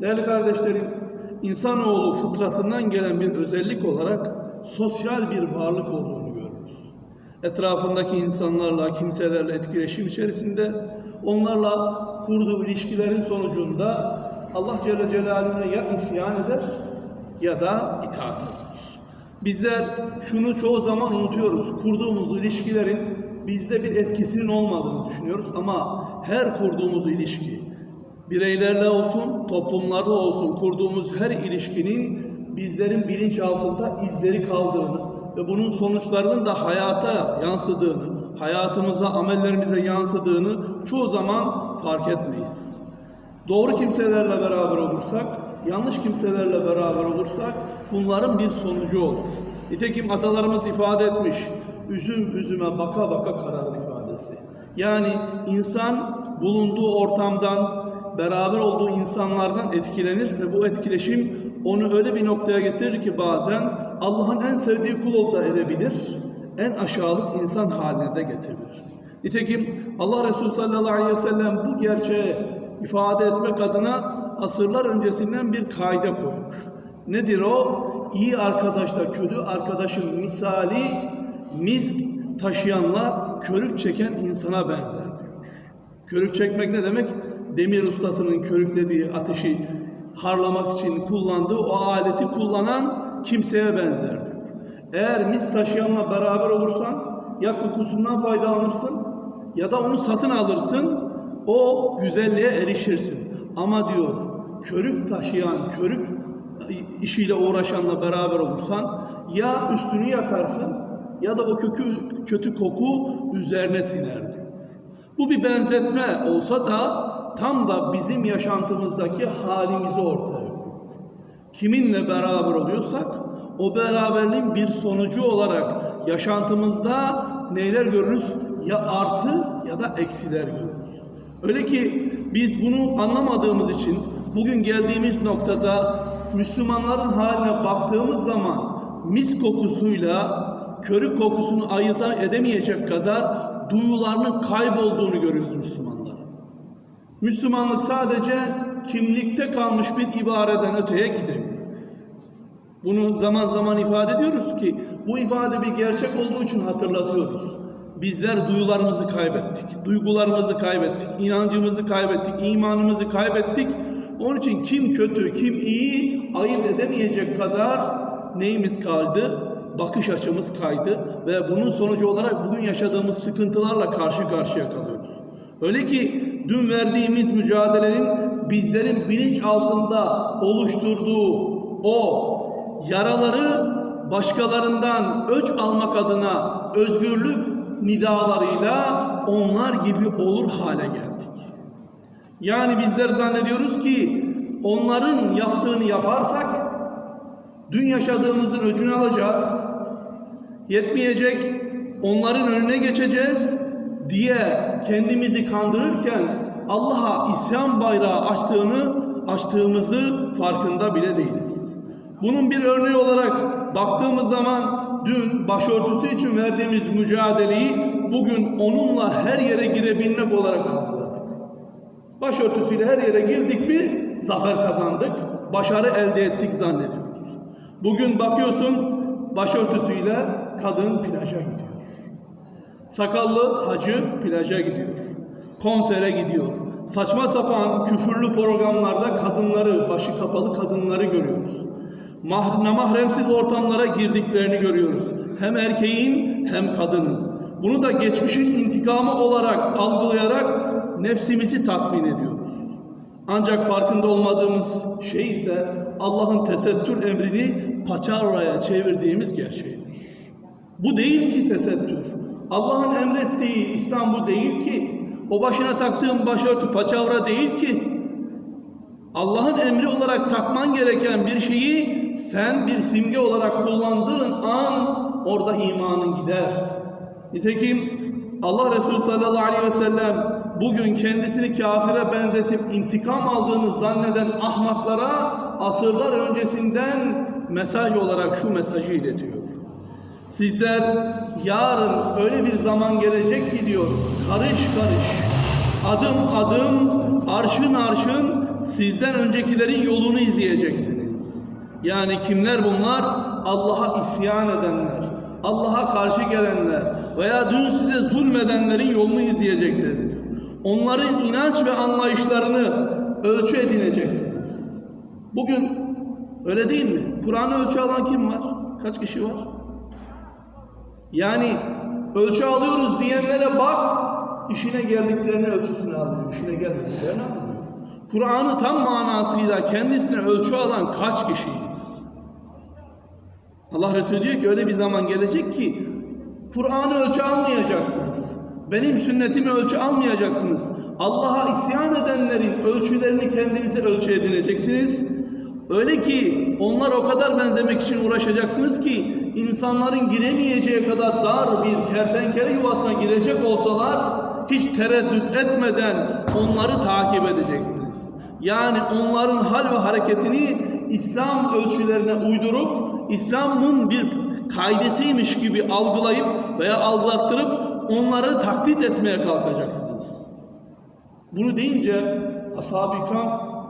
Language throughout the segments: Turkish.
Değerli kardeşlerim, insanoğlu fıtratından gelen bir özellik olarak sosyal bir varlık olduğunu görürüz. Etrafındaki insanlarla, kimselerle etkileşim içerisinde onlarla kurduğu ilişkilerin sonucunda Allah Celle Celaluhu'na ya isyan eder ya da itaat eder. Bizler şunu çoğu zaman unutuyoruz. Kurduğumuz ilişkilerin bizde bir etkisinin olmadığını düşünüyoruz ama her kurduğumuz ilişki bireylerle olsun, toplumlarda olsun kurduğumuz her ilişkinin bizlerin bilinç altında izleri kaldığını ve bunun sonuçlarının da hayata yansıdığını, hayatımıza, amellerimize yansıdığını çoğu zaman fark etmeyiz. Doğru kimselerle beraber olursak, yanlış kimselerle beraber olursak bunların bir sonucu olur. Nitekim atalarımız ifade etmiş, üzüm üzüme baka baka kararır ifadesi. Yani insan bulunduğu ortamdan, beraber olduğu insanlardan etkilenir ve bu etkileşim onu öyle bir noktaya getirir ki bazen Allah'ın en sevdiği kul da edebilir, en aşağılık insan haline de getirir. Nitekim Allah Resulü sallallahu aleyhi ve sellem bu gerçeği ifade etmek adına asırlar öncesinden bir kaide koymuş. Nedir o? İyi arkadaşla kötü arkadaşın misali misk taşıyanla körük çeken insana benzer diyor. Körük çekmek ne demek? Demir ustasının körüklediği ateşi harlamak için kullandığı o aleti kullanan kimseye benzer diyor. Eğer mis taşıyanla beraber olursan ya kokusundan faydalanırsın ya da onu satın alırsın o güzelliğe erişirsin. Ama diyor körük taşıyan, körük işiyle uğraşanla beraber olursan ya üstünü yakarsın ya da o kökü, kötü koku üzerine siner diyor. Bu bir benzetme olsa da tam da bizim yaşantımızdaki halimizi ortaya koyuyor. Kiminle beraber oluyorsak o beraberliğin bir sonucu olarak yaşantımızda neler görürüz? Ya artı ya da eksiler görürüz. Öyle ki biz bunu anlamadığımız için bugün geldiğimiz noktada Müslümanların haline baktığımız zaman mis kokusuyla körük kokusunu ayırt edemeyecek kadar duyularının kaybolduğunu görüyoruz Müslümanların. Müslümanlık sadece kimlikte kalmış bir ibareden öteye gidemiyor. Bunu zaman zaman ifade ediyoruz ki bu ifade bir gerçek olduğu için hatırlatıyoruz. Bizler duyularımızı kaybettik, duygularımızı kaybettik, inancımızı kaybettik, imanımızı kaybettik. Onun için kim kötü, kim iyi ayırt edemeyecek kadar neyimiz kaldı? Bakış açımız kaydı ve bunun sonucu olarak bugün yaşadığımız sıkıntılarla karşı karşıya kalıyoruz. Öyle ki dün verdiğimiz mücadelenin bizlerin bilinç altında oluşturduğu o yaraları başkalarından öç almak adına özgürlük nidalarıyla onlar gibi olur hale geldik. Yani bizler zannediyoruz ki onların yaptığını yaparsak dün yaşadığımızın öcünü alacağız. Yetmeyecek, onların önüne geçeceğiz diye kendimizi kandırırken Allah'a isyan bayrağı açtığını açtığımızı farkında bile değiliz. Bunun bir örneği olarak baktığımız zaman dün başörtüsü için verdiğimiz mücadeleyi bugün onunla her yere girebilmek olarak algıladık. Başörtüsüyle her yere girdik mi zafer kazandık, başarı elde ettik zannediyoruz. Bugün bakıyorsun başörtüsüyle kadın plaja gidiyor. Sakallı hacı plaja gidiyor. Konsere gidiyor. Saçma sapan küfürlü programlarda kadınları, başı kapalı kadınları görüyoruz. Mah namahremsiz ortamlara girdiklerini görüyoruz. Hem erkeğin hem kadının. Bunu da geçmişin intikamı olarak algılayarak nefsimizi tatmin ediyoruz. Ancak farkında olmadığımız şey ise Allah'ın tesettür emrini paçavraya çevirdiğimiz gerçeğidir. Bu değil ki tesettür. Allah'ın emrettiği İslam bu değil ki. O başına taktığın başörtü paçavra değil ki. Allah'ın emri olarak takman gereken bir şeyi sen bir simge olarak kullandığın an orada imanın gider. Nitekim Allah Resulü sallallahu aleyhi ve sellem bugün kendisini kafire benzetip intikam aldığını zanneden ahmaklara asırlar öncesinden mesaj olarak şu mesajı iletiyor. Sizler yarın öyle bir zaman gelecek ki diyor karış karış adım adım arşın arşın sizden öncekilerin yolunu izleyeceksiniz. Yani kimler bunlar? Allah'a isyan edenler, Allah'a karşı gelenler veya dün size zulmedenlerin yolunu izleyeceksiniz. Onların inanç ve anlayışlarını ölçü edineceksiniz. Bugün öyle değil mi? Kur'an'ı ölçü alan kim var? Kaç kişi var? Yani ölçü alıyoruz diyenlere bak, işine geldiklerini ölçüsünü alıyor, işine gelmediklerini almıyor. Kur'an'ı tam manasıyla kendisine ölçü alan kaç kişiyiz? Allah Resulü diyor ki öyle bir zaman gelecek ki Kur'an'ı ölçü almayacaksınız. Benim sünnetimi ölçü almayacaksınız. Allah'a isyan edenlerin ölçülerini kendinize ölçü edineceksiniz. Öyle ki onlar o kadar benzemek için uğraşacaksınız ki insanların giremeyeceği kadar dar bir kertenkele yuvasına girecek olsalar hiç tereddüt etmeden onları takip edeceksiniz. Yani onların hal ve hareketini İslam ölçülerine uydurup İslam'ın bir kaidesiymiş gibi algılayıp veya algılattırıp onları taklit etmeye kalkacaksınız. Bunu deyince ashab-ı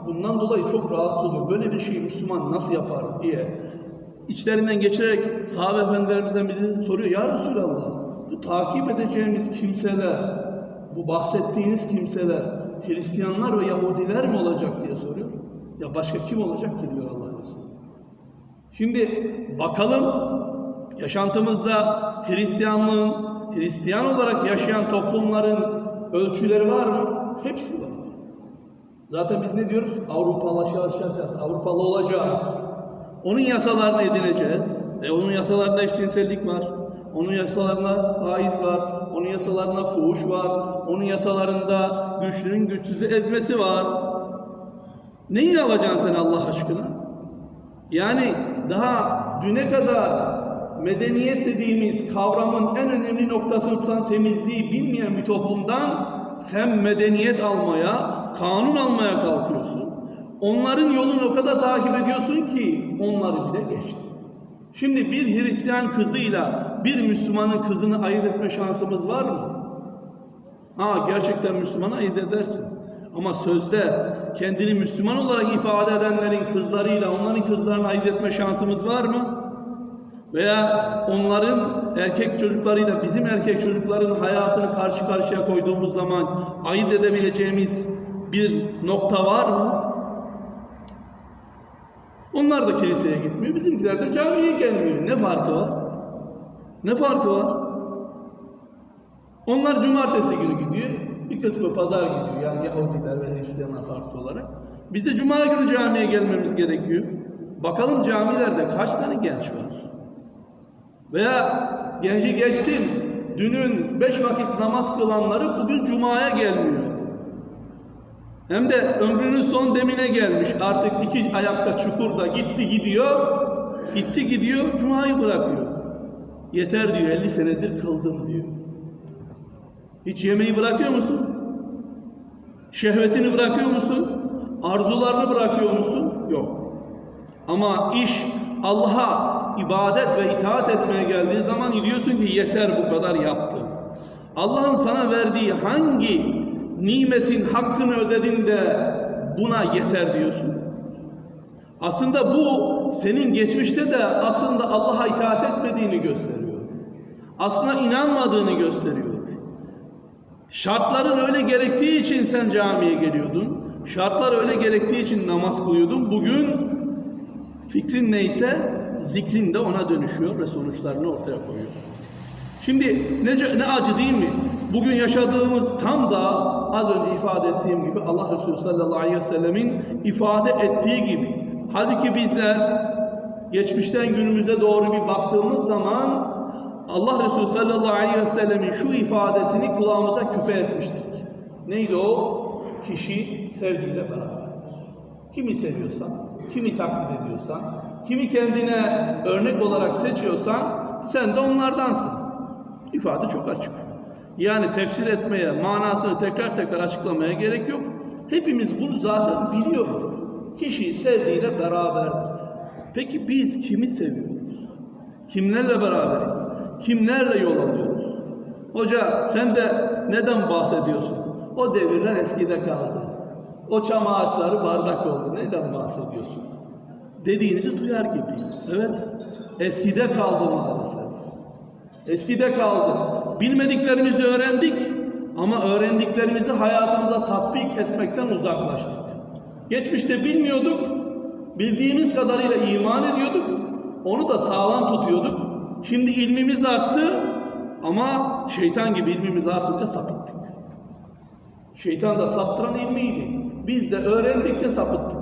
bundan dolayı çok rahatsız oluyor. Böyle bir şeyi Müslüman nasıl yapar diye. İçlerinden geçerek sahabe efendilerimizden biri soruyor. Ya Resulallah bu takip edeceğimiz kimseler, bu bahsettiğiniz kimseler Hristiyanlar ve Yahudiler mi olacak diye soruyor. Ya başka kim olacak ki diyor Allah Resulü. Şimdi bakalım yaşantımızda Hristiyanlığın, Hristiyan olarak yaşayan toplumların ölçüleri var mı? Hepsi var. Zaten biz ne diyoruz? Avrupalaşacağız, Avrupalı olacağız. Onun yasalarını edineceğiz. E onun yasalarında eşcinsellik var. Onun yasalarında faiz var. Onun yasalarında fuhuş var. Onun yasalarında güçlünün güçsüzü ezmesi var. Neyi alacaksın sen Allah aşkına? Yani daha düne kadar medeniyet dediğimiz kavramın en önemli noktasını tutan temizliği bilmeyen bir toplumdan sen medeniyet almaya, kanun almaya kalkıyorsun. Onların yolunu o kadar takip ediyorsun ki onları bile geçti. Şimdi bir Hristiyan kızıyla bir Müslümanın kızını ayırt etme şansımız var mı? Ha gerçekten Müslümanı ayırt edersin. Ama sözde kendini Müslüman olarak ifade edenlerin kızlarıyla onların kızlarını ayırt etme şansımız var mı? Veya onların erkek çocuklarıyla bizim erkek çocukların hayatını karşı karşıya koyduğumuz zaman ayırt edebileceğimiz bir nokta var mı? Onlar da kiliseye gitmiyor, bizimkiler de camiye gelmiyor. Ne farkı var? Ne farkı var? Onlar cumartesi günü gidiyor, bir kısmı pazar gidiyor. Yani Yahudiler ve Hristiyanlar farklı olarak. Biz de cuma günü camiye gelmemiz gerekiyor. Bakalım camilerde kaç tane genç var? Veya genci geçtim, dünün beş vakit namaz kılanları bugün cumaya gelmiyor. Hem de ömrünün son demine gelmiş. Artık iki ayakta çukurda gitti gidiyor. Gitti gidiyor, cumayı bırakıyor. Yeter diyor, 50 senedir kıldım diyor. Hiç yemeği bırakıyor musun? Şehvetini bırakıyor musun? Arzularını bırakıyor musun? Yok. Ama iş Allah'a ibadet ve itaat etmeye geldiği zaman diyorsun ki yeter bu kadar yaptım. Allah'ın sana verdiği hangi nimetin hakkını ödedin de buna yeter diyorsun. Aslında bu senin geçmişte de aslında Allah'a itaat etmediğini gösteriyor. Aslında inanmadığını gösteriyor. Şartların öyle gerektiği için sen camiye geliyordun. Şartlar öyle gerektiği için namaz kılıyordun. Bugün fikrin neyse zikrin de ona dönüşüyor ve sonuçlarını ortaya koyuyor. Şimdi ne, ne acı değil mi? Bugün yaşadığımız tam da az önce ifade ettiğim gibi Allah Resulü sallallahu aleyhi ve sellemin ifade ettiği gibi. Halbuki bizler geçmişten günümüze doğru bir baktığımız zaman Allah Resulü sallallahu aleyhi ve sellemin şu ifadesini kulağımıza küpe etmiştik. Neydi o? Kişi sevgiyle beraberdir. Kimi seviyorsan, kimi taklit ediyorsan, kimi kendine örnek olarak seçiyorsan sen de onlardansın. İfade çok açık. Yani tefsir etmeye, manasını tekrar tekrar açıklamaya gerek yok. Hepimiz bunu zaten biliyoruz. Kişi sevdiğiyle beraberdir. Peki biz kimi seviyoruz? Kimlerle beraberiz? Kimlerle yol alıyoruz? Hoca sen de neden bahsediyorsun? O devirler eskide kaldı. O çam ağaçları bardak oldu. Neden bahsediyorsun? Dediğinizi duyar gibiyim. Evet, eskide kaldı maalesef. Eskide kaldı. Bilmediklerimizi öğrendik ama öğrendiklerimizi hayatımıza tatbik etmekten uzaklaştık. Geçmişte bilmiyorduk, bildiğimiz kadarıyla iman ediyorduk, onu da sağlam tutuyorduk. Şimdi ilmimiz arttı ama şeytan gibi ilmimiz artınca sapıttık. Şeytan da saptıran ilmiydi. Biz de öğrendikçe sapıttık.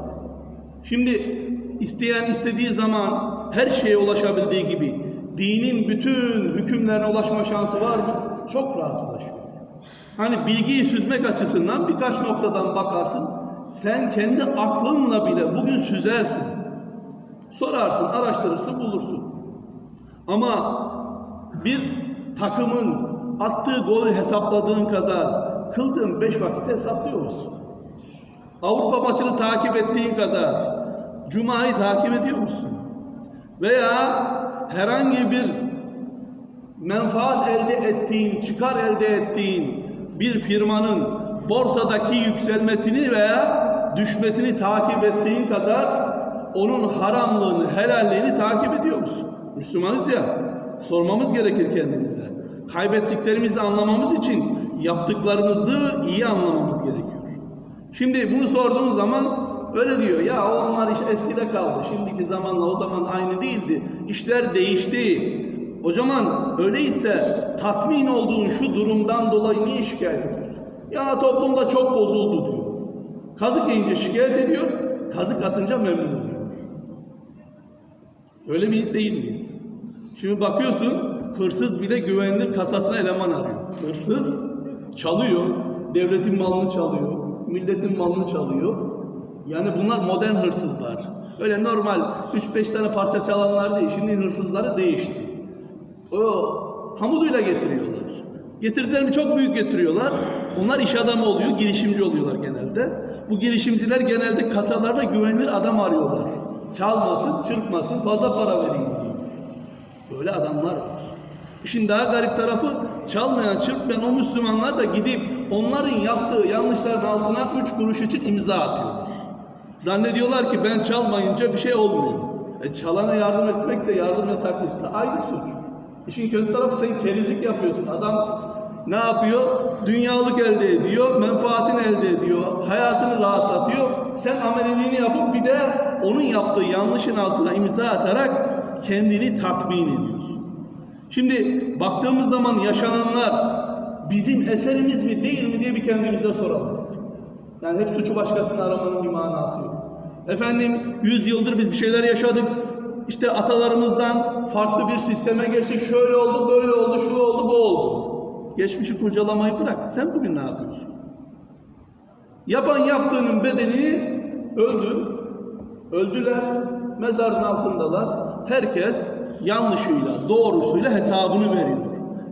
Şimdi isteyen istediği zaman her şeye ulaşabildiği gibi dinin bütün hükümlerine ulaşma şansı var mı? Çok rahat ulaşıyor. Hani bilgiyi süzmek açısından birkaç noktadan bakarsın. Sen kendi aklınla bile bugün süzersin. Sorarsın, araştırırsın, bulursun. Ama bir takımın attığı golü hesapladığın kadar kıldığın beş vakit hesaplıyor musun? Avrupa maçını takip ettiğin kadar Cuma'yı takip ediyor musun? Veya herhangi bir menfaat elde ettiğin, çıkar elde ettiğin bir firmanın borsadaki yükselmesini veya düşmesini takip ettiğin kadar onun haramlığını, helalliğini takip ediyor musun? Müslümanız ya, sormamız gerekir kendimize. Kaybettiklerimizi anlamamız için yaptıklarımızı iyi anlamamız gerekiyor. Şimdi bunu sorduğun zaman öyle diyor ya onlar iş eskide kaldı. Şimdiki zamanla o zaman aynı değildi. İşler değişti. O zaman öyleyse tatmin olduğun şu durumdan dolayı niye şikayet ediyorsun? Ya toplumda çok bozuldu diyor. Kazık yiyince şikayet ediyor, kazık atınca memnun oluyor. Öyle miyiz değil miyiz? Şimdi bakıyorsun hırsız bile güvenilir kasasına eleman arıyor. Hırsız çalıyor, devletin malını çalıyor, milletin malını çalıyor. Yani bunlar modern hırsızlar. Öyle normal 3-5 tane parça çalanlar değil. Şimdi hırsızları değişti. O hamuduyla getiriyorlar. Getirdiler mi çok büyük getiriyorlar. Onlar iş adamı oluyor, girişimci oluyorlar genelde. Bu girişimciler genelde kasalarda güvenilir adam arıyorlar. Çalmasın, çırpmasın, fazla para vereyim diye. Böyle adamlar var. İşin daha garip tarafı çalmayan, çırpmayan o Müslümanlar da gidip onların yaptığı yanlışların altına üç kuruş için imza atıyorlar. Zannediyorlar ki ben çalmayınca bir şey olmuyor. E çalana yardım etmek de yardım ve taklit de aynı suç. İşin kötü tarafı sen kerizlik yapıyorsun. Adam ne yapıyor? Dünyalık elde ediyor, menfaatini elde ediyor, hayatını rahatlatıyor. Sen ameliliğini yapıp bir de onun yaptığı yanlışın altına imza atarak kendini tatmin ediyorsun. Şimdi baktığımız zaman yaşananlar bizim eserimiz mi değil mi diye bir kendimize soralım. Yani hep suçu başkasına aramanın bir manası yok. Efendim 100 yıldır biz bir şeyler yaşadık. İşte atalarımızdan farklı bir sisteme geçtik. Şöyle oldu, böyle oldu, şu oldu, bu oldu. Geçmişi kurcalamayı bırak. Sen bugün ne yapıyorsun? Yapan yaptığının bedelini öldü. Öldüler. Mezarın altındalar. Herkes yanlışıyla, doğrusuyla hesabını veriyor.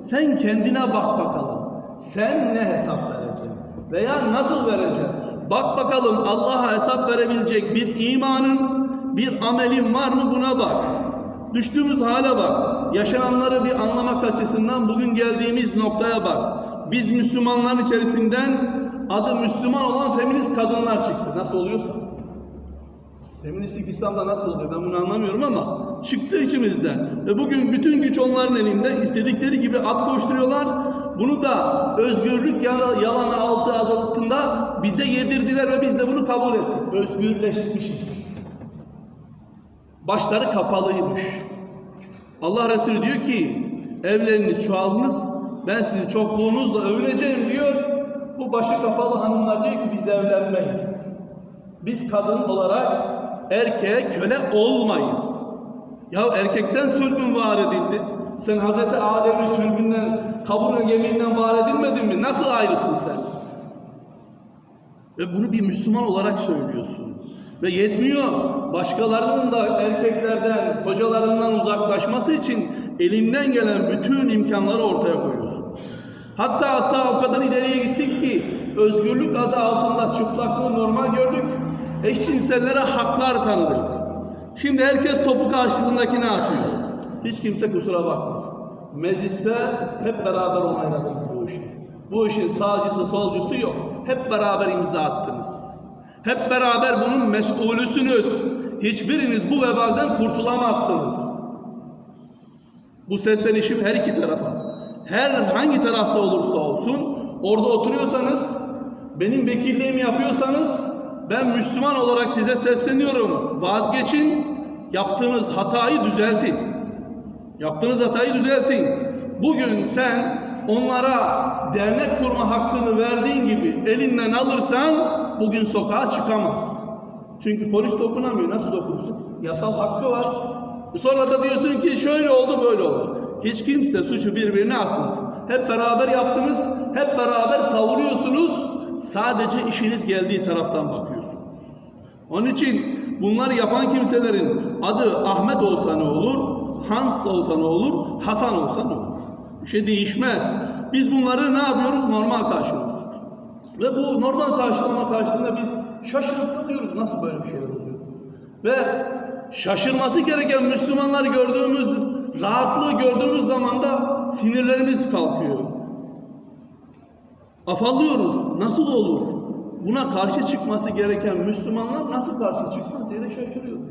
Sen kendine bak bakalım. Sen ne hesap vereceksin? Veya nasıl vereceksin? Bak bakalım Allah'a hesap verebilecek bir imanın, bir amelin var mı buna bak. Düştüğümüz hale bak. Yaşananları bir anlamak açısından bugün geldiğimiz noktaya bak. Biz Müslümanların içerisinden adı Müslüman olan feminist kadınlar çıktı. Nasıl oluyorsa. Feministlik İslam'da nasıl oluyor ben bunu anlamıyorum ama çıktı içimizden. Ve bugün bütün güç onların elinde istedikleri gibi at koşturuyorlar. Bunu da özgürlük yala- yalanı altı altında bize yedirdiler ve biz de bunu kabul ettik. Özgürleşmişiz. Başları kapalıymış. Allah Resulü diyor ki evleriniz çoğalınız ben sizin çokluğunuzla övüneceğim diyor. Bu başı kapalı hanımlar diyor ki biz evlenmeyiz. Biz kadın olarak erkeğe köle olmayız. Ya erkekten sülbün var edildi. Sen Hazreti Adem'in sülbünden, kaburun gemiğinden var mi? Nasıl ayrısın sen? Ve bunu bir Müslüman olarak söylüyorsun. Ve yetmiyor. Başkalarının da erkeklerden, kocalarından uzaklaşması için elinden gelen bütün imkanları ortaya koyuyorsun. Hatta hatta o kadar ileriye gittik ki özgürlük adı altında çıplaklığı normal gördük. Eşcinsellere haklar tanıdık. Şimdi herkes topu karşısındakine atıyor. Hiç kimse kusura bakmasın. Mecliste hep beraber onayladınız bu işi. Bu işin sağcısı solcusu yok. Hep beraber imza attınız. Hep beraber bunun mesulüsünüz. Hiçbiriniz bu vebalden kurtulamazsınız. Bu seslenişim her iki tarafa. Her hangi tarafta olursa olsun orada oturuyorsanız benim vekilliğimi yapıyorsanız ben Müslüman olarak size sesleniyorum. Vazgeçin. Yaptığınız hatayı düzeltin. Yaptığınız hatayı düzeltin. Bugün sen onlara dernek kurma hakkını verdiğin gibi elinden alırsan bugün sokağa çıkamaz. Çünkü polis dokunamıyor. Nasıl dokunsun? Yasal hakkı var. Sonra da diyorsun ki şöyle oldu böyle oldu. Hiç kimse suçu birbirine atmasın. Hep beraber yaptınız, hep beraber savuruyorsunuz. Sadece işiniz geldiği taraftan bakıyorsunuz. Onun için bunları yapan kimselerin adı Ahmet olsa ne olur, Hans olsa ne olur, Hasan olsa ne olur. Bir şey değişmez. Biz bunları ne yapıyoruz? Normal karşılıyoruz. Ve bu normal karşılama karşısında biz şaşırıp. Nasıl böyle bir şey oluyor? Ve şaşırması gereken Müslümanları gördüğümüz, rahatlığı gördüğümüz zaman da sinirlerimiz kalkıyor. Afallıyoruz. Nasıl olur? Buna karşı çıkması gereken Müslümanlar nasıl karşı çıkmaz diye şaşırıyoruz.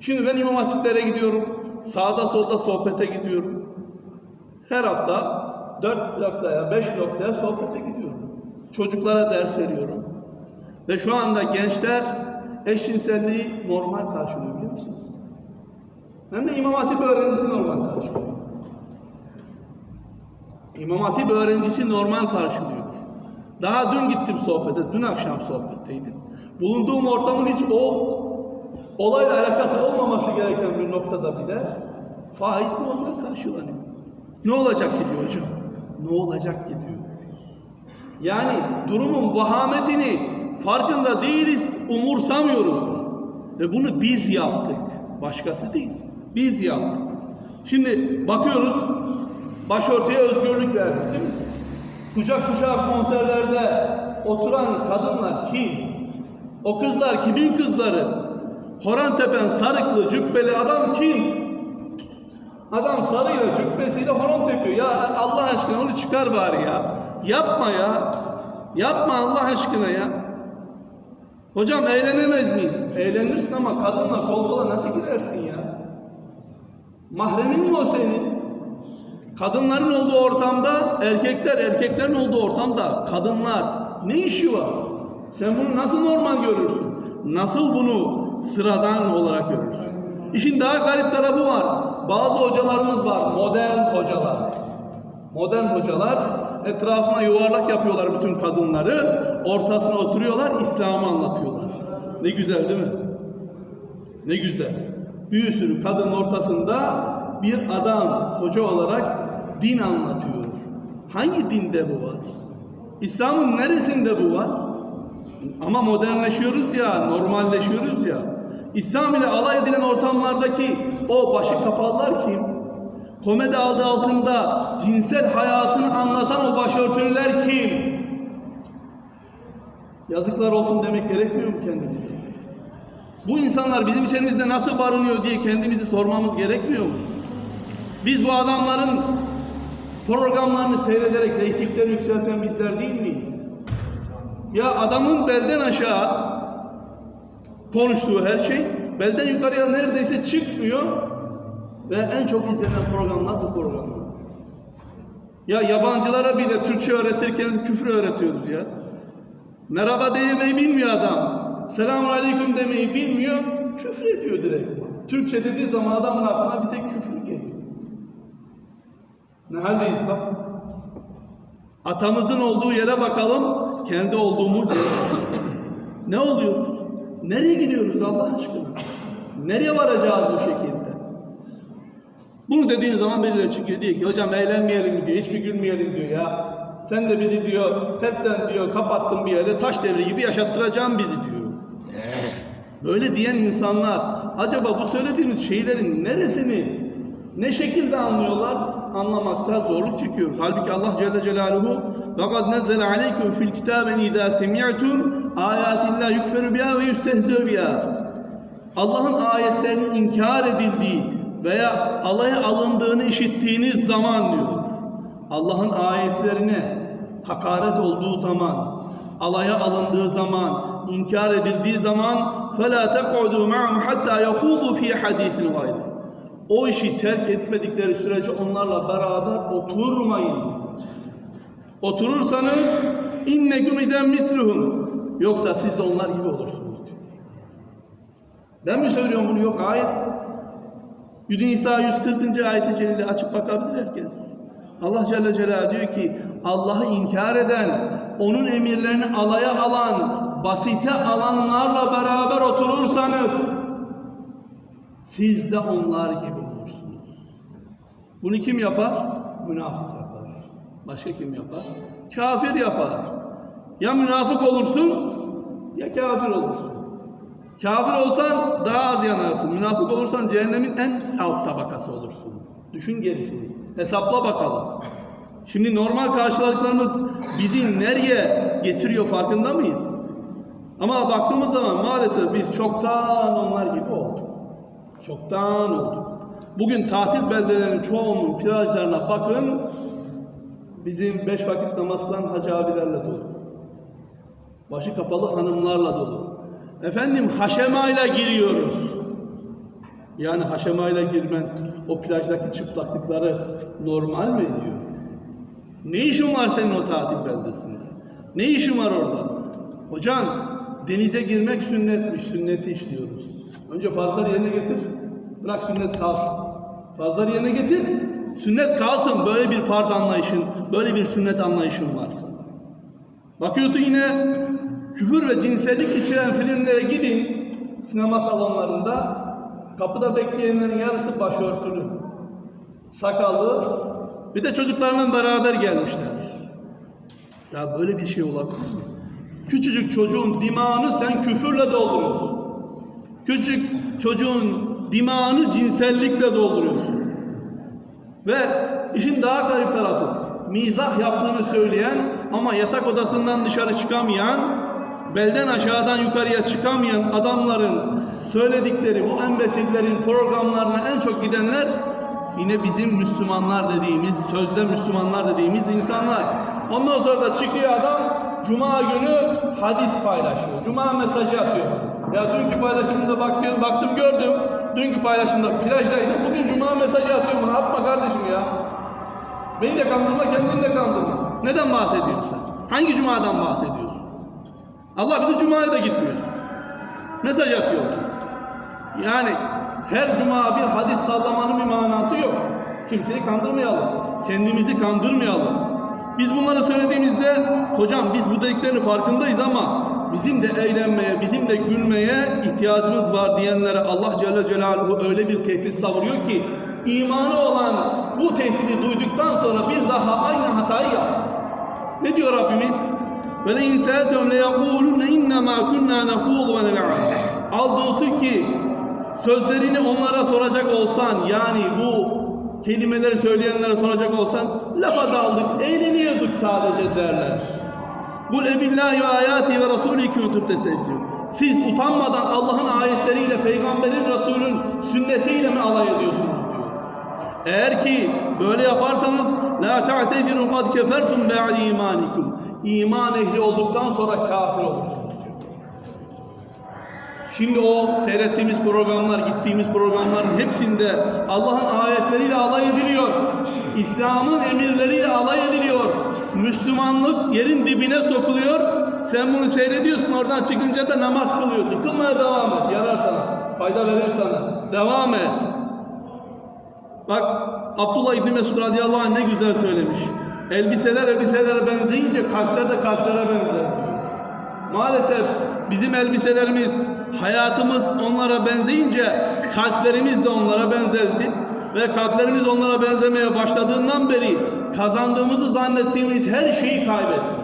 Şimdi ben imam hatiplere gidiyorum. Sağda solda sohbete gidiyorum. Her hafta dört noktaya, beş noktaya sohbete gidiyorum. Çocuklara ders veriyorum. Ve şu anda gençler eşcinselliği normal karşılıyor biliyor musunuz? Hem de imam hatip öğrencisi normal karşılıyor. İmam Hatip öğrencisi normal karşılıyor. Daha dün gittim sohbete, dün akşam sohbetteydim. Bulunduğum ortamın hiç o olayla alakası olmaması gereken bir noktada bile faiz normal karşılanıyor. Ne olacak ki diyor hocam? Ne olacak ki diyor. Yani durumun vahametini farkında değiliz, umursamıyoruz. Ve bunu biz yaptık. Başkası değil. Biz yaptık. Şimdi bakıyoruz, başörtüye özgürlük verdik değil mi? Kucak kucağa konserlerde oturan kadınlar kim? O kızlar kimin kızları? Horan tepen sarıklı cübbeli adam kim? Adam sarıyla cübbesiyle horon tepiyor. Ya Allah aşkına onu çıkar bari ya. Yapma ya. Yapma Allah aşkına ya. Hocam eğlenemez miyiz? Eğlenirsin ama kadınla kol kola nasıl girersin ya? Mahremin mi o senin? Kadınların olduğu ortamda erkekler, erkeklerin olduğu ortamda kadınlar ne işi var? Sen bunu nasıl normal görürsün? Nasıl bunu sıradan olarak görürsün? İşin daha garip tarafı var. Bazı hocalarımız var, modern hocalar. Modern hocalar etrafına yuvarlak yapıyorlar bütün kadınları, ortasına oturuyorlar, İslam'ı anlatıyorlar. Ne güzel değil mi? Ne güzel. Bir sürü kadının ortasında bir adam hoca olarak din anlatıyor. Hangi dinde bu var? İslam'ın neresinde bu var? Ama modernleşiyoruz ya, normalleşiyoruz ya. İslam ile alay edilen ortamlardaki o başı kapalılar kim? Komedi adı altında cinsel hayatını anlatan o başörtülüler kim? Yazıklar olsun demek gerekmiyor mu kendimize? Bu insanlar bizim içerimizde nasıl barınıyor diye kendimizi sormamız gerekmiyor mu? Biz bu adamların programlarını seyrederek reytingleri yükselten bizler değil miyiz? Ya adamın belden aşağı konuştuğu her şey belden yukarıya neredeyse çıkmıyor ve en çok izlenen programlar bu programlar. Ya yabancılara bile Türkçe öğretirken küfür öğretiyoruz ya. Merhaba diyemeyi bilmiyor adam. Selamun aleyküm demeyi bilmiyor. Küfür ediyor direkt. Türkçe dediği zaman adamın aklına bir tek küfür geliyor. Ne haldeyiz bak. Atamızın olduğu yere bakalım, kendi olduğumuz. Ne oluyoruz? Nereye gidiyoruz Allah aşkına? Nereye varacağız bu şekilde? Bunu dediğin zaman birileri çıkıyor diyor ki hocam eğlenmeyelim diyor, hiç mi gülmeyelim diyor ya. Sen de bizi diyor, hepten diyor kapattın bir yere, taş devri gibi yaşattıracaksın bizi diyor. Böyle diyen insanlar acaba bu söylediğimiz şeylerin neresini, ne şekilde anlıyorlar? Anlamakta zorluk çekiyoruz. Halbuki Allah Celle Celaluhu وَقَدْ نَزَّلَ عَلَيْكُمْ فِي الْكِتَابِ اِذَا سَمِعْتُمْ آيَاتِ اللّٰهِ يُكْفَرُ بِهَا وَيُسْتَهْزَوْ بِهَا Allah'ın ayetlerinin inkar edildiği veya alaya alındığını işittiğiniz zaman diyor. Allah'ın ayetlerine hakaret olduğu zaman, alaya alındığı zaman, inkar edildiği zaman فَلَا تَقْعُدُوا مَعَهُمْ حَتَّى يَخُوضُوا ف۪ي حَد۪يثٍ غَيْرِ O işi terk etmedikleri sürece onlarla beraber oturmayın. Oturursanız inneküm iden misluhum. Yoksa siz de onlar gibi olursunuz. Ben mi söylüyorum bunu? Yok ayet. Nisa 140. ayeti celile açıp bakabilir herkes. Allah Celle Celaluhu diyor ki Allah'ı inkar eden, onun emirlerini alaya alan, basite alanlarla beraber oturursanız siz de onlar gibi olursunuz. Bunu kim yapar? Münafık yapar. Başka kim yapar? Kafir yapar. Ya münafık olursun ya kafir olursun. Kafir olsan daha az yanarsın. Münafık olursan cehennemin en alt tabakası olursun. Düşün gerisini. Hesapla bakalım. Şimdi normal karşıladıklarımız bizi nereye getiriyor farkında mıyız? Ama baktığımız zaman maalesef biz çoktan onlar gibi olduk. Çoktan olduk. Bugün tatil beldelerinin çoğunun plajlarına bakın. Bizim beş vakit namaz kılan hacı abilerle dolu. Başı kapalı hanımlarla dolu. Efendim haşemayla giriyoruz. Yani haşemayla girmen o plajdaki çıplaklıkları normal mi ediyor? Ne işin var senin o tatil beldesinde? Ne işin var orada? Hocam denize girmek sünnetmiş. Sünneti işliyoruz. Önce farzları yerine getir. Bırak sünnet kalsın. Farzları yerine getir. Sünnet kalsın. Böyle bir farz anlayışın, böyle bir sünnet anlayışın varsa. Bakıyorsun yine küfür ve cinsellik içeren filmlere gidin sinema salonlarında kapıda bekleyenlerin yarısı başörtülü. Sakallı bir de çocuklarla beraber gelmişler. Ya böyle bir şey olabilir mi? Küçücük çocuğun dimağını sen küfürle dolduruyorsun. Küçük çocuğun dimağını cinsellikle dolduruyorsun. Ve işin daha garip tarafı mizah yaptığını söyleyen ama yatak odasından dışarı çıkamayan, belden aşağıdan yukarıya çıkamayan adamların söyledikleri bu embesillerin programlarına en çok gidenler yine bizim Müslümanlar dediğimiz, sözde Müslümanlar dediğimiz insanlar. Ondan sonra da çıkıyor adam Cuma günü hadis paylaşıyor. Cuma mesajı atıyor. Ya dünkü paylaşımda bakıyorum, baktım gördüm. Dünkü paylaşımda plajdaydım. Bugün Cuma mesajı atıyorum. Bunu atma kardeşim ya. Beni de kandırma, kendini de kandırma. Neden bahsediyorsun sen? Hangi cumadan bahsediyorsun? Allah bizi cumaya da gitmiyorsun. Mesaj atıyor. Yani her cuma bir hadis sallamanın bir manası yok. Kimseyi kandırmayalım. Kendimizi kandırmayalım. Biz bunları söylediğimizde hocam biz bu dediklerini farkındayız ama bizim de eğlenmeye, bizim de gülmeye ihtiyacımız var diyenlere Allah Celle Celaluhu öyle bir tehdit savuruyor ki imanı olan bu tehdidi duyduktan sonra bir daha aynı hatayı yapmaz. Ne diyor Rabbimiz? Ve le inseltum le yekulunne innema kunna nehud ve nel'ab. Aldığısı ki sözlerini onlara soracak olsan yani bu kelimeleri söyleyenlere soracak olsan lafa daldık, eğleniyorduk sadece derler. Kul ebillahi ve ayati ve rasulü kuntum testecilun. Siz utanmadan Allah'ın ayetleriyle, peygamberin, Resulün sünnetiyle mi alay ediyorsunuz diyor. Eğer ki böyle yaparsanız la ta'tebiru kad kefertum ba'di imanikum. İman ehli olduktan sonra kafir olursunuz. Şimdi o seyrettiğimiz programlar, gittiğimiz programların hepsinde Allah'ın ayetleriyle alay ediliyor. İslam'ın emirleriyle alay ediliyor. Müslümanlık yerin dibine sokuluyor. Sen bunu seyrediyorsun oradan çıkınca da namaz kılıyorsun. Kılmaya devam et. Yarar sana. Fayda verir sana. Devam et. Bak Abdullah İbni Mesud radıyallahu anh ne güzel söylemiş. Elbiseler elbiselere benzeyince kalpler de kalplere benzer. Maalesef bizim elbiselerimiz, hayatımız onlara benzeyince kalplerimiz de onlara benzedi. Ve kalplerimiz onlara benzemeye başladığından beri kazandığımızı zannettiğimiz her şeyi kaybettik.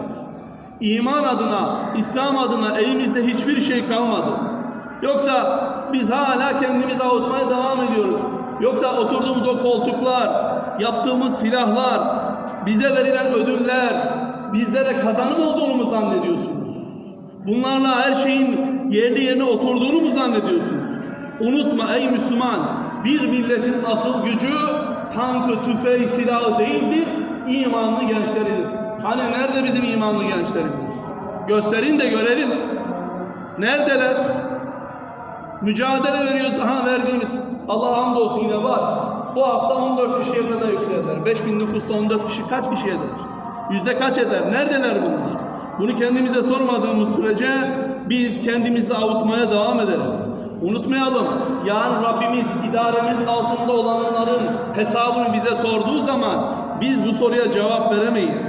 İman adına, İslam adına elimizde hiçbir şey kalmadı. Yoksa biz hala kendimizi avutmaya devam ediyoruz. Yoksa oturduğumuz o koltuklar, yaptığımız silahlar, bize verilen ödüller, bizlere kazanım olduğunu mu zannediyorsunuz? Bunlarla her şeyin yerli yerine oturduğunu mu zannediyorsunuz? Unutma ey Müslüman, bir milletin asıl gücü tankı, tüfeği, silahı değildir, imanlı gençleridir. Hani nerede bizim imanlı gençlerimiz? Gösterin de görelim. Neredeler? Mücadele veriyoruz. Aha verdiğimiz Allah hamdolsun yine var. Bu hafta 14 kişiye kadar yükseldiler. 5000 nüfusta 14 kişi kaç kişi eder? Yüzde kaç eder? Neredeler bunlar? Bunu kendimize sormadığımız sürece biz kendimizi avutmaya devam ederiz. Unutmayalım, yarın Rabbimiz idaremiz altında olanların hesabını bize sorduğu zaman biz bu soruya cevap veremeyiz.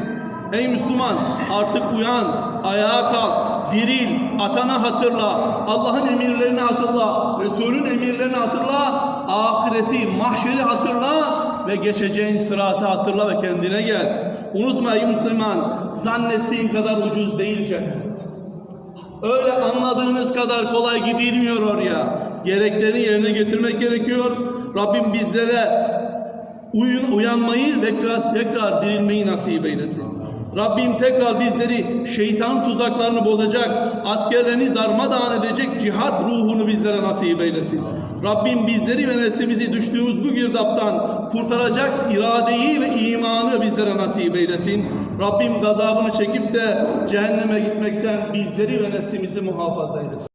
Ey Müslüman artık uyan, ayağa kalk, diril, atanı hatırla, Allah'ın emirlerini hatırla, Resul'ün emirlerini hatırla, ahireti, mahşeri hatırla ve geçeceğin sıratı hatırla ve kendine gel. Unutma ey Müslüman, zannettiğin kadar ucuz değil cennet. Öyle anladığınız kadar kolay gidilmiyor oraya. Gereklerini yerine getirmek gerekiyor. Rabbim bizlere uyun, uyanmayı tekrar, tekrar dirilmeyi nasip eylesin. Rabbim tekrar bizleri şeytan tuzaklarını bozacak, askerlerini darmadağın edecek cihat ruhunu bizlere nasip eylesin. Rabbim bizleri ve neslimizi düştüğümüz bu girdaptan kurtaracak iradeyi ve imanı bizlere nasip eylesin. Rabbim gazabını çekip de cehenneme gitmekten bizleri ve neslimizi muhafaza eylesin.